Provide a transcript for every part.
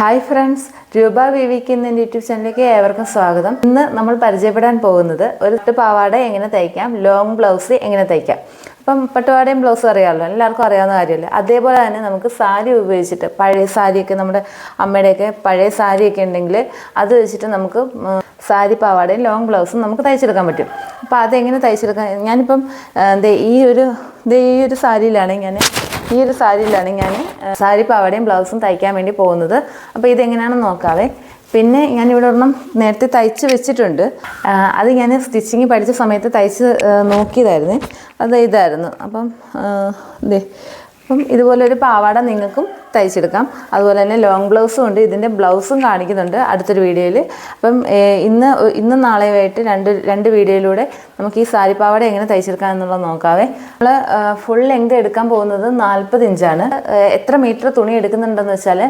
Hi friends രൂപ വിവിക്കുന്ന YouTube ചാനലിലേക്ക് ഏവർക്കും സ്വാഗതം. ഇന്ന് നമ്മൾ പരിചയപ്പെടാൻ പോകുന്നത് ഒരു പാവാട എങ്ങനെ തയ്ക്കാം ലോങ് ബ്ലൗസ് എങ്ങനെ തയ്ക്കാം. അപ്പം പട്ടുപാടയും ബ്ലൗസും അറിയാമല്ലോ എല്ലാവർക്കും അറിയാവുന്ന കാര്യമല്ലേ? അതേപോലെ തന്നെ നമുക്ക് സാരി ഉപയോഗിച്ചിട്ട് പഴയ സാരിയൊക്കെ നമ്മുടെ അമ്മയുടെയൊക്കെ പഴയ സാരിയൊക്കെ ഉണ്ടെങ്കിൽ അത് വെച്ചിട്ട് നമുക്ക് സാരി പാവാടയും ലോങ് ബ്ലൗസും നമുക്ക് തയ്ച്ചെടുക്കാൻ പറ്റും. അപ്പോൾ അതെങ്ങനെ തയ്ച്ചെടുക്കാൻ ഞാനിപ്പം ഈ ഒരു ഈ ഒരു സാരിയിലാണ് ഞാൻ ഈ ഒരു സാരിയിലാണ് ഞാൻ സാരി പാവാടയും ബ്ലൗസും തയ്ക്കാൻ വേണ്ടി പോകുന്നത്. അപ്പോൾ ഇതെങ്ങനെയാണെന്ന് നോക്കാവേ. പിന്നെ ഞാൻ ഇവിടെ ഒരെണ്ണം നേരത്തെ തയ്ച്ച് വെച്ചിട്ടുണ്ട്. അത് ഞാൻ സ്റ്റിച്ചിങ് പഠിച്ച സമയത്ത് തയ്ച്ച് നോക്കിയതായിരുന്നു. അത് ഇതായിരുന്നു. അപ്പം അപ്പം ഇതുപോലെ ഒരു പാവാട നിങ്ങൾക്കും തയ്ച്ചെടുക്കാം. അതുപോലെ തന്നെ ലോങ് ബ്ലൗസും ഉണ്ട്. ഇതിന്റെ ബ്ലൗസും കാണിക്കുന്നുണ്ട് അടുത്തൊരു വീഡിയോയിൽ. അപ്പം ഇന്ന് ഇന്ന് നാളെയുമായിട്ട് രണ്ട് രണ്ട് വീഡിയോയിലൂടെ നമുക്ക് ഈ സാരി പാവാട എങ്ങനെ തയ്ച്ചെടുക്കാം എന്നുള്ളത് നോക്കാവേ നമ്മൾ ഫുൾ ലെങ്ത് എടുക്കാൻ പോകുന്നത് നാൽപ്പത് ഇഞ്ചാണ്. എത്ര മീറ്റർ തുണി എടുക്കുന്നുണ്ടെന്ന് വെച്ചാൽ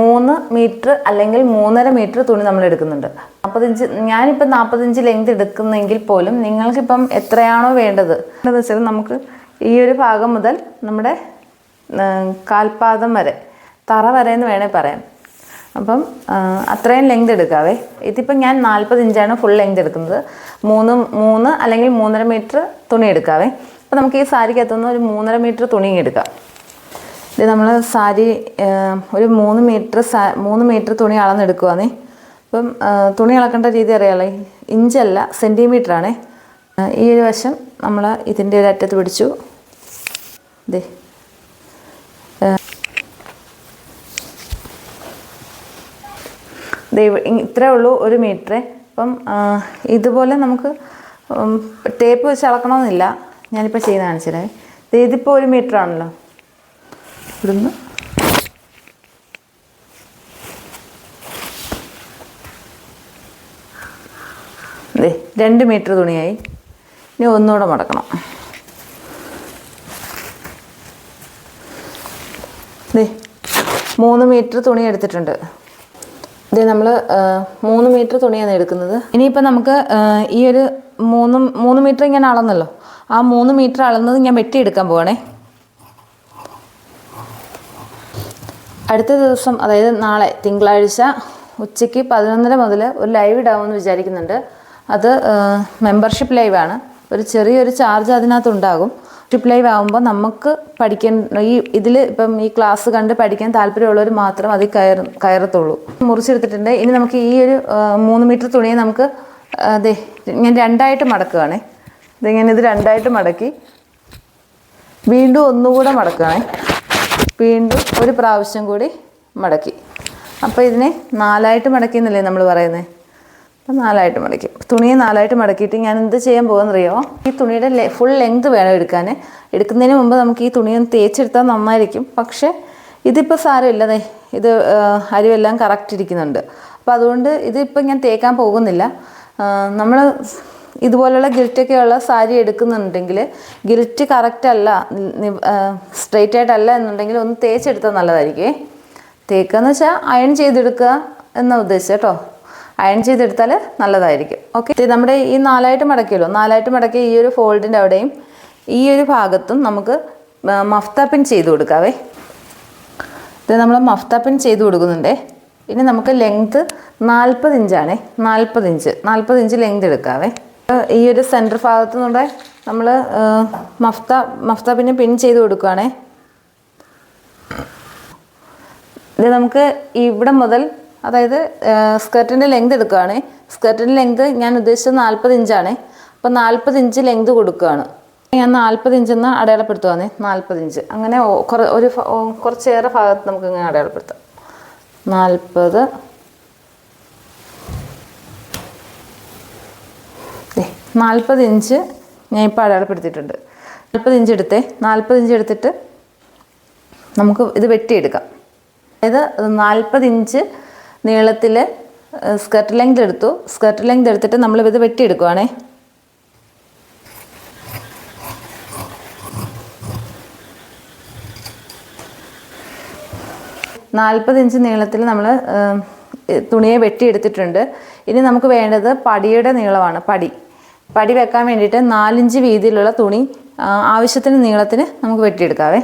മൂന്ന് മീറ്റർ അല്ലെങ്കിൽ മൂന്നര മീറ്റർ തുണി നമ്മൾ എടുക്കുന്നുണ്ട്. നാൽപ്പത്തിഞ്ച് ഞാനിപ്പോൾ നാൽപ്പത്തഞ്ച് ലെങ്ത് എടുക്കുന്നെങ്കിൽ പോലും നിങ്ങൾക്കിപ്പം എത്രയാണോ വേണ്ടത്? എന്താണെന്ന് വെച്ചാൽ നമുക്ക് ഈ ഒരു ഭാഗം മുതൽ നമ്മുടെ കാൽപാദം വരെ തറ വരെ എന്ന് വേണേൽ പറയാം. അപ്പം അത്രയും ലെങ്ത് എടുക്കാവേ. ഇതിപ്പം ഞാൻ നാൽപ്പത് ഇഞ്ചാണ് ഫുൾ ലെങ്ത് എടുക്കുന്നത്. മൂന്ന് മൂന്ന് അല്ലെങ്കിൽ മൂന്നര മീറ്റർ തുണി എടുക്കാവേ. അപ്പോൾ നമുക്ക് ഈ സാരിക്ക് എത്തുന്ന ഒരു മൂന്നര മീറ്റർ തുണി എടുക്കാം. ഇത് നമ്മൾ സാരി ഒരു മൂന്ന് മീറ്റർ സാ മൂന്ന് മീറ്റർ തുണി അളന്നെടുക്കുവാന്നേ. അപ്പം തുണി അളക്കേണ്ട രീതി അറിയാമല്ലേ ഇഞ്ചല്ല സെന്റിമീറ്ററാണേ ഈ ഒരു വശം നമ്മൾ ഇതിന്റെ ഒരു അറ്റത്ത് പിടിച്ചു. ദേ ദൈവ ഇത്രേ ഉള്ളൂ ഒരു മീറ്റർ അപ്പം ഇതുപോലെ നമുക്ക് ടേപ്പ് വെച്ച് അളക്കണമെന്നില്ല. ഞാനിപ്പോൾ ചെയ്ത് കാണിച്ചില്ലേ ഇതിപ്പോൾ ഒരു മീറ്റർ ആണല്ലോ ഇവിടുന്ന്. അതെ രണ്ട് മീറ്റർ തുണിയായി. ഇനി ഒന്നുകൂടെ മടക്കണം. അതെ മൂന്ന് മീറ്റർ തുണി എടുത്തിട്ടുണ്ട്. ഇത് നമ്മൾ മൂന്ന് മീറ്റർ തുണിയാണ് എടുക്കുന്നത്. ഇനിയിപ്പോൾ നമുക്ക് ഈ ഒരു മൂന്ന് മൂന്ന് മീറ്റർ ഇങ്ങനെ അളന്നല്ലോ. ആ മൂന്ന് മീറ്റർ അളന്നത് ഞാൻ വെട്ടിയെടുക്കാൻ പോവാണേ. അടുത്ത ദിവസം അതായത് നാളെ തിങ്കളാഴ്ച ഉച്ചയ്ക്ക് പതിനൊന്നര മുതൽ ഒരു ലൈവ് ഇടാമെന്ന് വിചാരിക്കുന്നുണ്ട്. അത് മെമ്പർഷിപ്പ് ലൈവാണ് ഒരു ചെറിയൊരു ചാർജ് അതിനകത്ത് ലൈവ് ആകുമ്പോൾ നമുക്ക് പഠിക്കാൻ ഈ ഇതിൽ ഇപ്പം ഈ ക്ലാസ് കണ്ട് പഠിക്കാൻ താല്പര്യമുള്ളവർ മാത്രം അതിൽ കയറും കയറത്തുള്ളൂ. മുറിച്ചെടുത്തിട്ടുണ്ട്. ഇനി നമുക്ക് ഈ ഒരു മൂന്ന് മീറ്റർ തുണിയെ നമുക്ക് അതെ ഞാൻ രണ്ടായിട്ട് മടക്കുകയാണേ ഇതിങ്ങനെ ഇത് രണ്ടായിട്ട് മടക്കി. വീണ്ടും ഒന്നുകൂടെ മടക്കുകയാണേ വീണ്ടും ഒരു പ്രാവശ്യം കൂടി മടക്കി. അപ്പോൾ ഇതിനെ നാലായിട്ട് മടക്കി എന്നല്ലേ നമ്മൾ പറയുന്നത് നാലായിട്ട് മടക്കി. തുണിയെ നാലായിട്ട് മടക്കിയിട്ട് ഞാൻ എന്ത് ചെയ്യാൻ പോകുന്നറിയോ? ഈ തുണിയുടെ ഫുൾ ലെങ്ത് വേണം എടുക്കാൻ എടുക്കുന്നതിന് മുമ്പ് നമുക്ക് ഈ തുണിയൊന്ന് തേച്ചെടുത്താൽ നന്നായിരിക്കും. പക്ഷേ ഇതിപ്പോൾ സാരമില്ലതേ ഇത് അരിവെല്ലാം കറക്റ്റ് ഇരിക്കുന്നുണ്ട്. അപ്പോൾ അതുകൊണ്ട് ഇതിപ്പോൾ ഞാൻ തേക്കാൻ പോകുന്നില്ല. നമ്മൾ ഇതുപോലുള്ള ഗിൽറ്റൊക്കെയുള്ള സാരി എടുക്കുന്നുണ്ടെങ്കിൽ ഗിൽറ്റ് കറക്റ്റ് അല്ല സ്ട്രെയിറ്റ് ആയിട്ടല്ല എന്നുണ്ടെങ്കിൽ ഒന്ന് തേച്ചെടുത്താൽ നല്ലതായിരിക്കും. തേക്കുക എന്ന് വെച്ചാൽ അയൺ ചെയ്തെടുക്കുക എന്ന ഉദ്ദേശം കേട്ടോ. അയൺ ചെയ്തെടുത്താൽ നല്ലതായിരിക്കും. ഓക്കെ നമ്മുടെ ഈ നാലായിട്ട് മടക്കിയല്ലോ. നാലായിട്ട് മടക്കിയ ഈ ഒരു ഫോൾഡിന്റെ അവിടെയും ഈ ഒരു ഭാഗത്തും നമുക്ക് മഫ്ത പിൻ ചെയ്ത് കൊടുക്കാവേ. ഇത് നമ്മൾ മഫ്ത പിൻ ചെയ്ത് കൊടുക്കുന്നുണ്ടേ. ഇനി നമുക്ക് ലെങ്ത്ത് നാൽപ്പത് ഇഞ്ചാണേ. നാൽപ്പത് ഇഞ്ച്. നാൽപ്പത് ഇഞ്ച് ലെങ്ത് എടുക്കാവേ. ഈ ഒരു സെന്റർ ഭാഗത്തു നിന്നൂടെ നമ്മൾ മഫ്ത മഫ്ത പിന്നെ പിൻ ചെയ്ത് കൊടുക്കുകയാണേ ഇത് നമുക്ക് ഇവിടെ മുതൽ അതായത് സ്കർട്ടിന്റെ ലെങ്ത് എടുക്കുകയാണ്. സ്കർട്ടിന്റെ ലെങ്ത് ഞാൻ ഉദ്ദേശിച്ചത് നാൽപ്പത് ഇഞ്ചാണ്. അപ്പോൾ നാൽപ്പത് ഇഞ്ച് ലെങ്ത് കൊടുക്കുകയാണ്. ഞാൻ നാൽപ്പത് ഇഞ്ചെന്ന് അടയാളപ്പെടുത്തുവാണ് നാൽപ്പത് ഇഞ്ച്. അങ്ങനെ ഒരു കുറച്ചേറെ ഭാഗത്ത് നമുക്ക് ഇങ്ങനെ അടയാളപ്പെടുത്താം. നാൽപ്പത്. നാൽപ്പത് ഇഞ്ച് ഞാൻ ഇപ്പോൾ അടയാളപ്പെടുത്തിയിട്ടുണ്ട്. നാൽപ്പത് ഇഞ്ച് എടുത്തേ. നാൽപ്പത് ഇഞ്ച് എടുത്തിട്ട് നമുക്ക് ഇത് വെട്ടിയെടുക്കാം. അതായത് നാൽപ്പത് ഇഞ്ച് നീളത്തിൽ സ്കർട്ട് ലെങ്ത് എടുത്തു. സ്കർട്ട് ലെങ്ത് എടുത്തിട്ട് നമ്മൾ ഇത് വെട്ടിയെടുക്കുവാണേ. നാൽപ്പത് ഇഞ്ച് നീളത്തിൽ നമ്മൾ തുണിയെ വെട്ടിയെടുത്തിട്ടുണ്ട്. ഇനി നമുക്ക് വേണ്ടത് പടിയുടെ നീളമാണ് പടി. പടി വെക്കാൻ വേണ്ടിയിട്ട് നാലിഞ്ച് വീതിയിലുള്ള തുണി ആവശ്യത്തിന് നീളത്തിന് നമുക്ക് വെട്ടിയെടുക്കാവേ.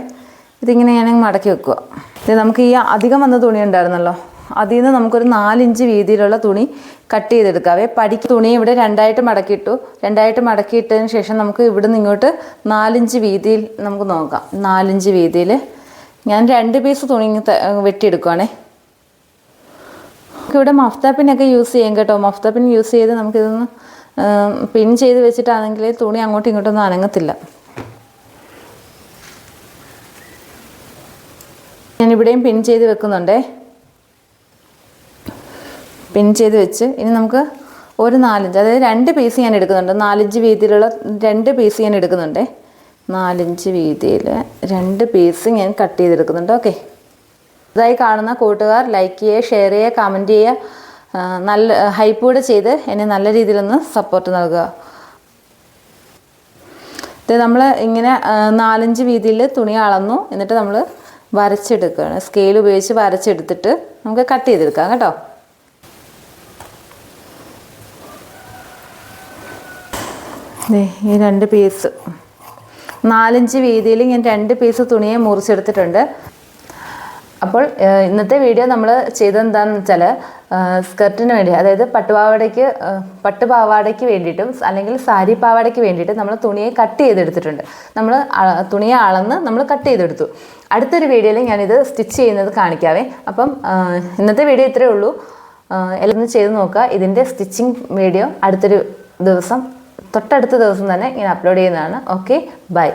ഇതിങ്ങനെ ഞാൻ മടക്കി വെക്കുക. ഇത് നമുക്ക് ഈ അധികം വന്ന തുണി ഉണ്ടായിരുന്നല്ലോ. അതിൽ നിന്ന് നമുക്കൊരു നാലിഞ്ച് വീതിയിലുള്ള തുണി കട്ട് ചെയ്തെടുക്കാവേ പടിക്ക് തുണി ഇവിടെ രണ്ടായിട്ട് മടക്കിയിട്ടു. രണ്ടായിട്ട് മടക്കിയിട്ടതിന് ശേഷം നമുക്ക് ഇവിടെ നിന്ന് ഇങ്ങോട്ട് നാലിഞ്ച് വീതിയിൽ നമുക്ക് നോക്കാം. നാലിഞ്ച് വീതിയിൽ. ഞാൻ രണ്ട് പീസ് തുണി വെട്ടിയെടുക്കുവാണേ. നമുക്ക് ഇവിടെ മഫ്ത പിന്നൊക്കെ യൂസ് ചെയ്യാം കേട്ടോ. മഫ്ത പിൻ യൂസ് ചെയ്ത് നമുക്കിതൊന്ന് പിൻ ചെയ്ത് വെച്ചിട്ടാണെങ്കിൽ തുണി അങ്ങോട്ടും ഇങ്ങോട്ടൊന്നും അനങ്ങത്തില്ല. ഞാനിവിടെയും പിൻ ചെയ്ത് വെക്കുന്നുണ്ടേ. പിൻ ചെയ്ത് വെച്ച് ഇനി നമുക്ക് ഒരു നാലിഞ്ച് അതായത് രണ്ട് പീസ് ഞാൻ എടുക്കുന്നുണ്ട്. നാലിഞ്ച് വീതിയിലുള്ള രണ്ട് പീസ് ഞാൻ എടുക്കുന്നുണ്ട്. നാലിഞ്ച് വീതിയിൽ രണ്ട് പീസ് ഞാൻ കട്ട് ചെയ്തെടുക്കുന്നുണ്ട്. ഓക്കെ ഇതായി കാണുന്ന കൂട്ടുകാർ ലൈക്ക് ചെയ്യുക ഷെയർ ചെയ്യുക കമന്റ് ചെയ്യുക നല്ല ഹൈപ്പ് കൂടെ ചെയ്ത് എന്നെ നല്ല രീതിയിലൊന്ന് സപ്പോർട്ട് നൽകുക. ഇത് നമ്മൾ ഇങ്ങനെ നാലഞ്ച് വീതിയിൽ തുണി അളന്നു. എന്നിട്ട് നമ്മൾ വരച്ചെടുക്കുകയാണ്. സ്കെയിൽ ഉപയോഗിച്ച് വരച്ചെടുത്തിട്ട് നമുക്ക് കട്ട് ചെയ്തെടുക്കാം കേട്ടോ. ഈ രണ്ട് പീസ് നാലഞ്ച് വീതിയിൽ ഞാൻ രണ്ട് പീസ് തുണിയെ മുറിച്ചെടുത്തിട്ടുണ്ട്. അപ്പോൾ ഇന്നത്തെ വീഡിയോ നമ്മൾ ചെയ്തെന്താണെന്ന് വെച്ചാൽ സ്കർട്ടിന് വേണ്ടി അതായത് പട്ടുപാവാടയ്ക്ക് പട്ടുപാവാടയ്ക്ക് വേണ്ടിയിട്ടും അല്ലെങ്കിൽ സാരി പാവാടയ്ക്ക് വേണ്ടിയിട്ട് നമ്മൾ തുണിയെ കട്ട് ചെയ്തെടുത്തിട്ടുണ്ട്. നമ്മൾ തുണിയെ അളന്ന് നമ്മൾ കട്ട് ചെയ്തെടുത്തു. അടുത്തൊരു വീഡിയോയിൽ ഞാനിത് സ്റ്റിച്ച് ചെയ്യുന്നത് കാണിക്കാവേ. അപ്പം ഇന്നത്തെ വീഡിയോ ഇത്രയേ ഉള്ളൂ. എല്ലാം ചെയ്ത് നോക്കുക. ഇതിന്റെ സ്റ്റിച്ചിങ് വീഡിയോ അടുത്തൊരു ദിവസം തൊട്ടടുത്ത ദിവസം തന്നെ ഇങ്ങനെ അപ്ലോഡ് ചെയ്യുന്നതാണ്. Okay bye